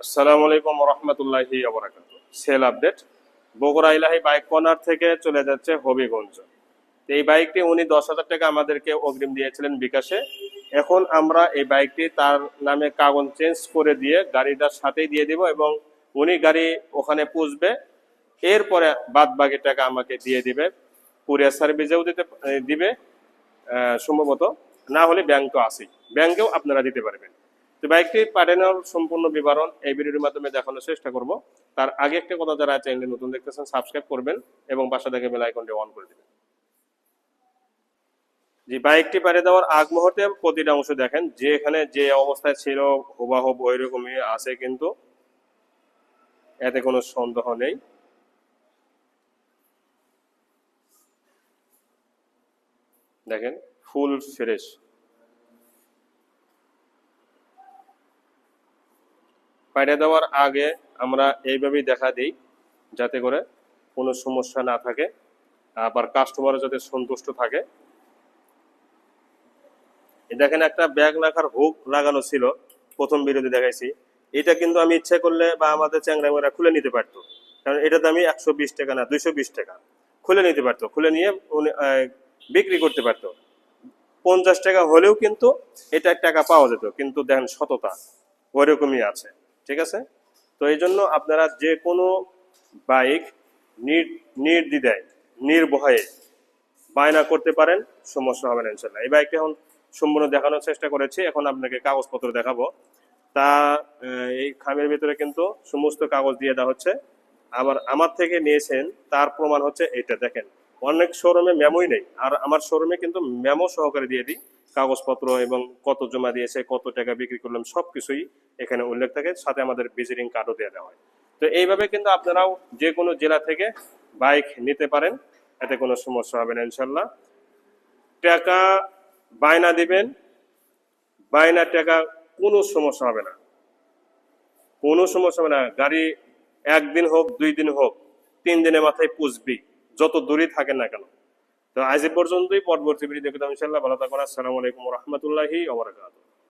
আসসালামু আলাইকুম রহমতুল্লাহি সেল আপডেট। বগুড়া ইলাহি বাইক কর্নার থেকে চলে যাচ্ছে হবিগঞ্জ। এই বাইকটি উনি দশ হাজার টাকা আমাদেরকে অগ্রিম দিয়েছিলেন বিকাশে। এখন আমরা এই বাইকটি তার নামে কাগজ চেঞ্জ করে দিয়ে গাড়িটার সাথেই দিয়ে দিব এবং উনি গাড়ি ওখানে পুষবে। এরপরে বাদ বাকি টাকা আমাকে দিয়ে দিবে। কুরিয়ার সার্ভিসেও দিতে, দিবে। সম্ভবত। না হলে ব্যাংক তো আসেই ব্যাংকেও আপনারা দিতে পারবেন। তো বাইকটি পাঠানোর সম্পূর্ণ বিবরণ এই ভিডিওর মাধ্যমে দেখানোর চেষ্টা করব। তার আগে একটা কথা যারা চ্যানেলটি নতুন দেখতেছেন সাবস্ক্রাইব করবেন এবং পাশে থেকে বেল আইকনটি অন করে দিবেন। যে বাইকটি পাড়ে দেওয়ার আগ মুহূর্তে প্রতিটা অংশ দেখেন যে এখানে যে অবস্থায় ছিল হুবাহুব ওই রকমই আছে কিন্তু এতে কোনো সন্দেহ নেই। দেখেন, ফুল ফ্রেশ। পাইড়ে দেওয়ার আগে আমরা এইভাবেই দেখা দিই, যাতে করে কোনো সমস্যা না থাকে, আবার কাস্টমার যাতে সন্তুষ্ট থাকে। দেখেন একটা ব্যাগ রাখার হুক লাগানো ছিল, প্রথম বিরোধী দেখাইছি। এটা কিন্তু আমি ইচ্ছে করলে বা আমাদের চ্যাংরামেরা খুলে নিতে পারতো। কারণ এটা দামি একশো বিশ টাকা না, দুইশো বিশ টাকা খুলে নিতে পারতো। খুলে নিয়ে উনি বিক্রি করতে পারতো। পঞ্চাশ টাকা হলেও কিন্তু এটা টাকা পাওয়া যেত, কিন্তু দেখেন সততা ওইরকমই আছে। ঠিক আছে? তো এই জন্য আপনারা যে কোনো বাইক নির- নির্দ্বিধায়, নির্ভয়ে বায়না করতে পারেন, সমস্যা হবে না ইনশাল্লাহ এই বাইকটা এখন সম্পূর্ণ দেখানোর চেষ্টা করেছি, এখন আপনাকে কাগজপত্র দেখাবো। তা এই খামের ভিতরে কিন্তু সমস্ত কাগজ দিয়ে দেওয়া হচ্ছে। আবার আমার থেকে নিয়েছেন, তার প্রমাণ হচ্ছে এটা দেখেন, অনেক শোরুমে মেমোই নেই, আর আমার শোরুমে কিন্তু মেমো সহকারে দিয়ে দিই। কাগজপত্র এবং কত জমা দিয়েছে, কত টাকা বিক্রি করলাম, সবকিছুই এখানে উল্লেখ থাকে। সাথে আমাদের ভিজিটিং কার্ডও দেওয়া হয়। তো এইভাবে কিন্তু আপনারাও যে কোনো জেলা থেকে বাইক নিতে পারেন। এতে কোনো সমস্যা হবে না ইনশাল্লাহ টাকা বায়না দিবেন বায়না টাকা কোনো সমস্যা হবে না। কোনো সমস্যা হবে না। গাড়ি একদিন হোক, দুই দিন হোক, তিন দিনের মাথায় পুষবি যত দূরই থাকেন না কেন। তো আজ পর্যন্তই পরবর্তী ভিডিও দেখতাম ইনশাল্লাহ ভালো থাকুন আসসালামু আলাইকুম রহমতুল্লাহি ওবরাকাতুহ